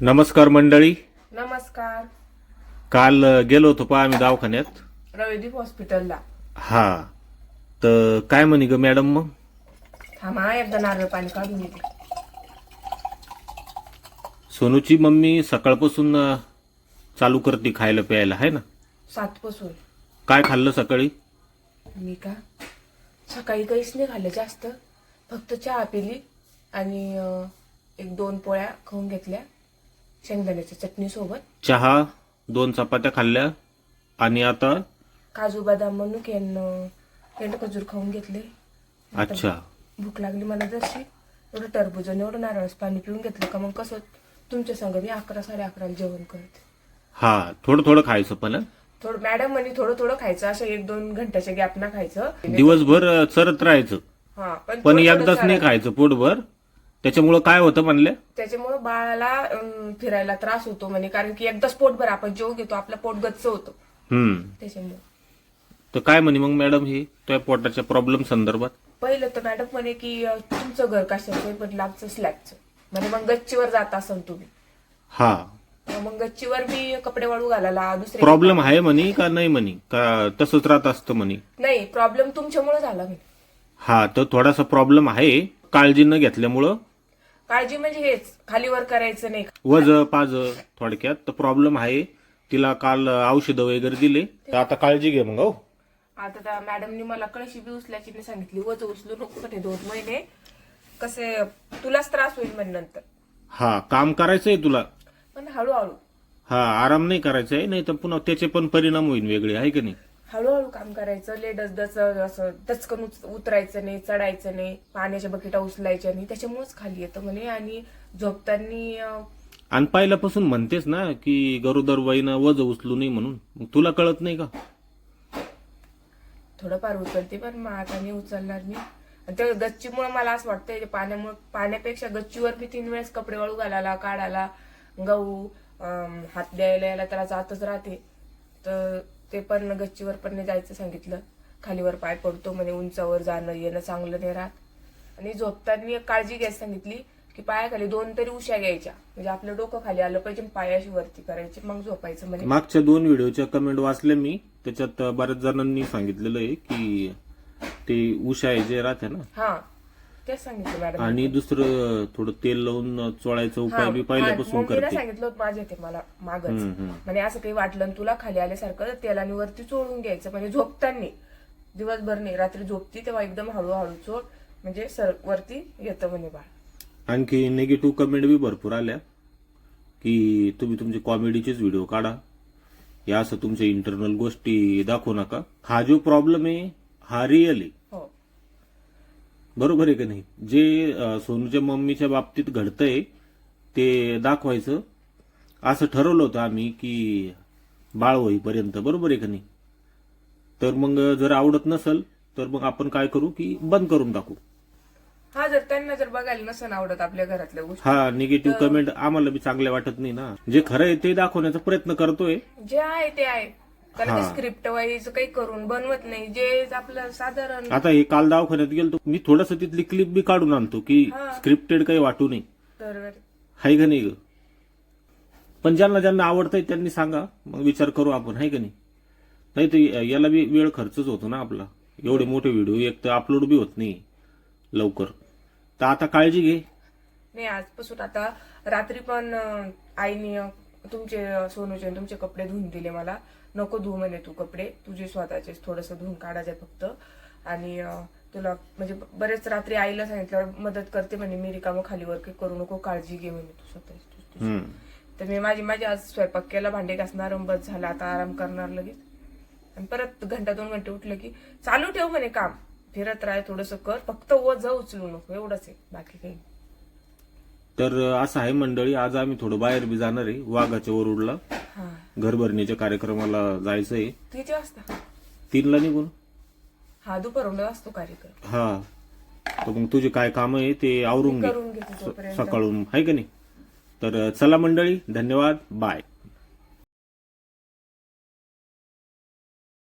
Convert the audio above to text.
नमस्कार मंडळी. नमस्कार. काल गेलो होतो पहा आम्ही दवाखान्यात. रविदीप हॉस्पिटलला. हा. तर काय म्हणे ग मॅडम मग? थांबा एकदा नारळ पाणी काढून येते. सोनूची मम्मी सकाळपासून अ, चालू करते खायला प्यायला आहे ना? सात पासून काय खाल्लं सकाळी? मी का? सकाळी काहीच नाही खाल्लं जास्त. फक्त चहा पिली आणि अं, एक दोन पोळ्या खाऊन घेतल्या. शेंगदाण्याच्या चटणी सोबत. चहा दोन चपात्या खाल्ल्या. आणि आता? काजू बदाम मनुके एंड खजूर खाऊन घेतले. अच्छा. भूक लागली मला जशी एवढं टरबूज आणि एवढं नारळच पाणी पिऊन घेतलं का मग कसं? तुमच्या संग मी अकरा साडे अकराला जेवण करते. हा थोडं थोडं खायचं पण हं? थोडं मॅडम म्हणे थोडं थोडं खायचं. असं एक दोन घंट्याच्या गॅप ना खायचं. दिवसभर अ, चरत राहायचं. हा पण पण थोडं थोडं एकदाच नाही चालायचं. खायचं पोटभर. त्याच्यामुळं काय होतं म्हणले? त्याच्यामुळे बाळाला अं, फिरायला त्रास होतो म्हणे. कारण की एकदाच पोटभर आपण जेव घेतो आपलं पोट गच्च होतं. हम्म. त्याच्यामुळे. तर काय म्हणे मग मॅडम हे त्या पोटाच्या प्रॉब्लेम संदर्भात? पहिलं तर मॅडम म्हणे की अं, तुमचं घर कशाचं आहे? म्हटलं आमचं स्लॅबचं म्हणे मग गच्चीवर जात असाल तुम्ही. हा. मग गच्चीवर मी कपडे वाळू घालायला दुसरे प्रॉब्लेम आहे म्हणे का नाही म्हणे? का तसंच राहत असतं म्हणे? नाही प्रॉब्लेम तुमच्यामुळे झाला म्हणे. हा तर थोडासा प्रॉब्लेम आहे काळजी न घेतल्यामुळं. काळजी म्हणजे हेच खालीवर करायचं नाही. वज पाज थोडक्यात. तर प्रॉब्लेम आहे तिला काल औषधं वगैरे दिले. तर आता काळजी घे मग हो. आता त्या मॅडमनी मला कळशी बी उचल्याची नाही सांगितली. वज उचलू नको म्हणे दोन महिने. कसे तुलाच त्रास होईल म्हणे नंतर. हा काम करायचंय तुला. पण हळूहळू. हा आराम नाही करायचा आहे नाही तर पुन्हा त्याचे पण परिणाम होईल वेगळे आहे की नाही? हळूहळू काम करायचं लेडस दच असं दचकन उच- उतरायचं नाही चढायचं नाही पाण्याच्या बकेटा उचलायच्या नाही त्याच्यामुळेच खाली येतं म्हणे आणि झोपताना आणि पहिल्यापासून म्हणतेस ना की गरोदर बाईनं वज उचलू नाही म्हणून. मग तुला कळत नाही का? थोडंफार उचलते पण मग आता नाही उचलणार मी आणि त्या गच्चीमुळे मला असं वाटतंय ते पाण्यामुळे पाण्यापेक्षा गच्चीवर मी तीन वेळेस कपडे वाळू घालायला काढायला गहू अं, हात द्यायला यायला त्याला जातच राहते. तर ते पण गच्चीवर पण नाही जायचं सांगितलं. खालीवर पाय पडतो म्हणे उंचावर जाणं येणं चांगलं नाही राहत. आणि झोपताना काळजी घ्यायची सांगितली की पायाखाली दोन तरी उश्या घ्यायच्या. म्हणजे आपलं डोकं खाली आलं पाहिजे पायाशी वरती करायचे मग झोपायचं म्हणे. मागच्या दोन व्हिडिओच्या कमेंट वाचल्या मी. त्याच्यात बऱ्याच जणांनी सांगितलेलं आहे की ते आहे जे राहते ना हा. तेच सांगितलं मॅडम. आणि दुसरं थोडं तेल लावून चोळायचा उपाय मी पहिल्यापासून मम्मीला करते. सांगितलं होतं माझ्या ते मला मागच. हम्म, हम्म. म्हणजे असं काही वाटलं तुला खाली आल्यासारखं तेलाने वरती चोळून घ्यायचं. म्हणजे झोपताना. दिवसभर नाही रात्री झोपती तेव्हा एकदम हळूहळू चोळ म्हणजे सर वरती येतं म्हणे बाळ. आणखी निगेटिव्ह कमेंट बी भरपूर आल्या. की तुम्ही तुमचे कॉमेडीचेच व्हिडिओ काढा. या असं तुमच्या इंटरनल गोष्टी दाखवू नका. हा जो प्रॉब्लेम आहे हा रिअल आहे. बरोबर आहे का नाही? जे सोनूच्या मम्मीच्या बाबतीत घडतंय ते दाखवायचं. असं ठरवलं होतं आम्ही की बाळ होईपर्यंत. बरोबर आहे का नाही? तर मग जर आवडत नसल तर मग आपण काय करू की बंद करून टाकू. हा जर त्यांना जर बघायला नसेल आवडत आपल्या घरातल्या गोष्टी हा निगेटिव्ह कमेंट आम्हाला बी चांगले वाटत नाही ना. जे खरं आहे ते दाखवण्याचा प्रयत्न करतोय. जे आहे ते आहे. हा. स्क्रिप्ट वाईज काही करून बनवत नाही. जे आपलं साधारण आता हे काल दवाखान्यात गेलो मी थोडस तिथली क्लिप बी काढून आणतो की. स्क्रिप्टेड काही वाटू नये. हाय का नाही ग? पण ज्यांना ज्यांना आवडतंय त्यांनी सांगा. मग विचार करू आपण. हाय का नाही? नाही तर याला बी वेळ खर्चच होतो ना आपला. एवढे मोठे व्हिडिओ एक तर अपलोड बी होत नाही लवकर. तर आता काळजी घे. नाही आजपासून आता रात्री पण आईने तुमचे सोनूचे तुमचे कपडे धुवून दिले मला. नको धुव म्हणे तू कपडे. तुझे स्वतःचे थोडस धुवून काढायचे फक्त. आणि तुला म्हणजे बरेच रात्री आईला सांगितल्यावर मदत करते म्हणे मी रिकामं खालीवर काही करू नको काळजी घे म्हणे तू स्वतःची. तर मी माझी माझी आज स्वयंपाक केला भांडे घासणार बस झाला. आता आराम करणार लगेच. आणि परत घंटा दोन घंटे उठलं की चालू ठेव म्हणे काम. फिरत राह थोडस कर. फक्त व जा उचलू नको. एवढंच आहे बाकी काही. तर असं आहे मंडळी. आज आम्ही थोडं बाहेर बी जाणार आहे. वाघाच्या वरुडला हा घरभरणीच्या कार्यक्रमाला जायचंय. किती वाजता तीनला निघून? हा दुपारून असतो कार्यक्रम. हा. तर मग तुझे काय काम आहे ते आवरून घे. करून घेते तोपर्यंत सकाळून. आहे का नाही? तर चला मंडळी धन्यवाद. बाय.